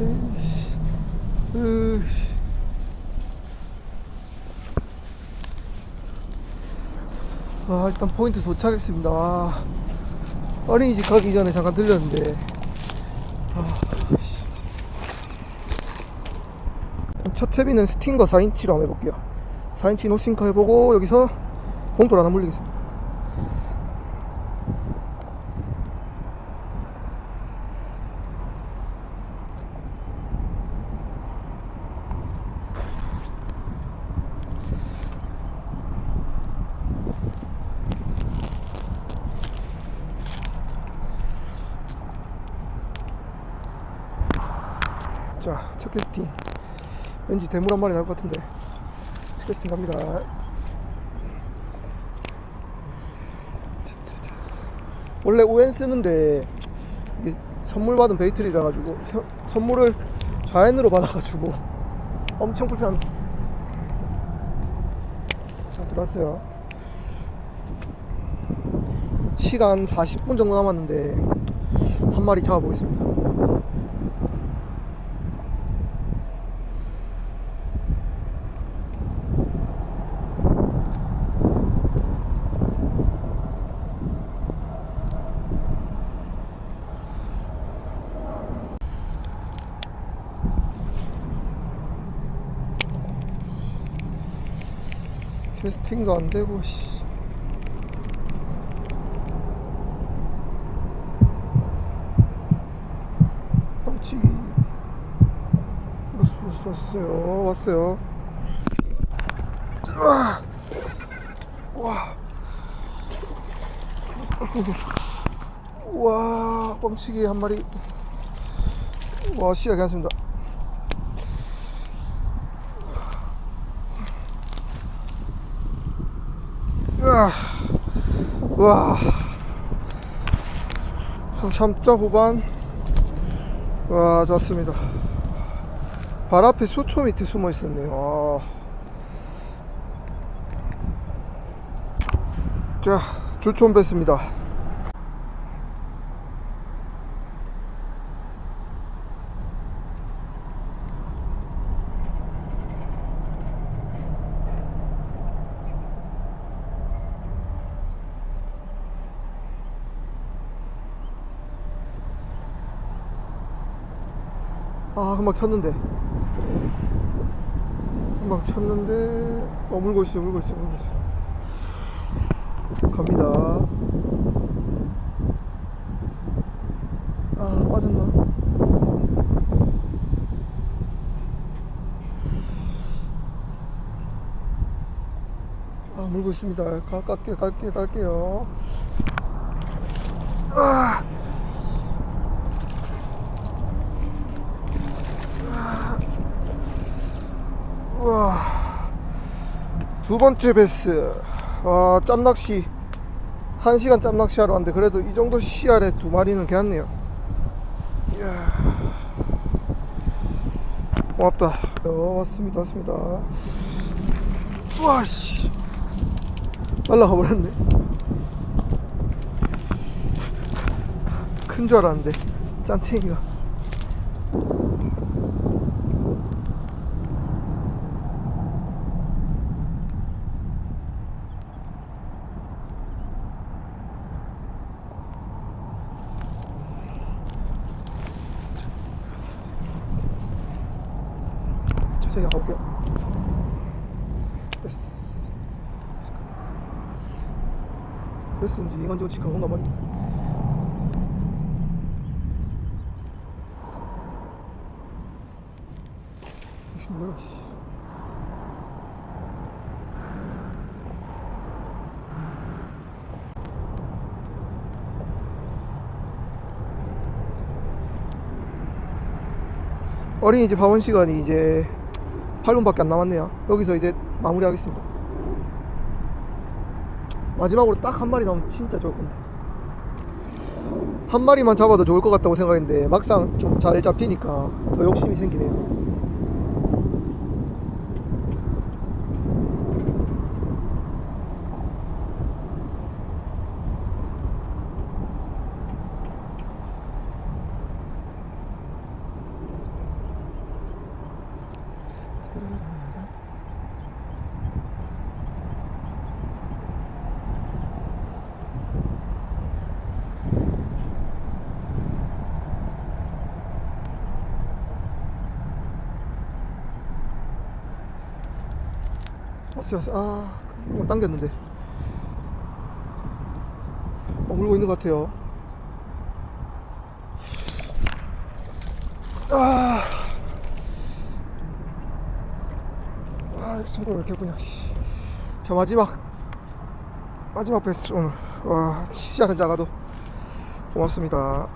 으이씨. 으이씨. 아, 일단 포인트 도착했습니다. 아, 와. 어린이집 가기 전에 잠깐 들렸는데. 아, 첫 채비는 스팅거 4인치로 한번 해볼게요. 4인치 노싱커 해보고, 여기서 봉돌 하나 물리겠습니다. 자, 첫 캐스팅. 왠지 대물 한 마리 나올 것 같은데. 첫 캐스팅 갑니다. 원래 ON 쓰는데 이게 선물 받은 베이트리라 가지고 서- 선물을 좌연으로 받아가지고 엄청 불편. 자 들어왔어요. 시간 40분 정도 남았는데 한 마리 잡아보겠습니다. 캐스팅도 안 되고 씨. 뻥치기 브루스 브루스 왔어요 왔어요 와, 와, 와, 뻥치기 한 마리. 와, 씨가 괜찮습니다. 아, 와, 한 3자 후반. 와, 좋습니다. 발 앞에 수초 밑에 숨어 있었네요. 아. 자, 줄촌 뺐습니다. 아, 금방 쳤는데. 금방 쳤는데. 어, 물고 있어, 물고 있어, 물고 있어. 갑니다. 아 빠졌나? 아 물고 있습니다. 가, 갈게요, 갈게요, 갈게요. 아. 아. 우와. 두 번째 베스. 아, 짬낚시. 한 시간 짬낚시 하러 왔는데 그래도 이 정도 씨알에 두 마리는 괜찮네요. 이야. 고맙다. 어, 왔습니다, 왔습니다. 우와, 씨. 날라가 버렸네. 큰 줄 알았는데, 짠챙이가. 자세히 가볼게요. 됐어. 됐은지 이건지 지금 온단 말이야. 이씨 뭐야 씨. 어린이집 하원 시간이 이제 8분밖에 안 남았네요. 여기서 이제 마무리하겠습니다. 마지막으로 딱 한 마리 나오면 진짜 좋을 건데. 한 마리만 잡아도 좋을 것 같다고 생각했는데 막상 좀 잘 잡히니까 더 욕심이 생기네요. 왔어요 왔어요 아 그거 당겼는데. 어, 물고 있는 것 같아요. 아, 아 손가락 왜 이렇게 아프냐 씨. 자 마지막. 마지막 베스트. 오늘 와 치지 않은 자가도 고맙습니다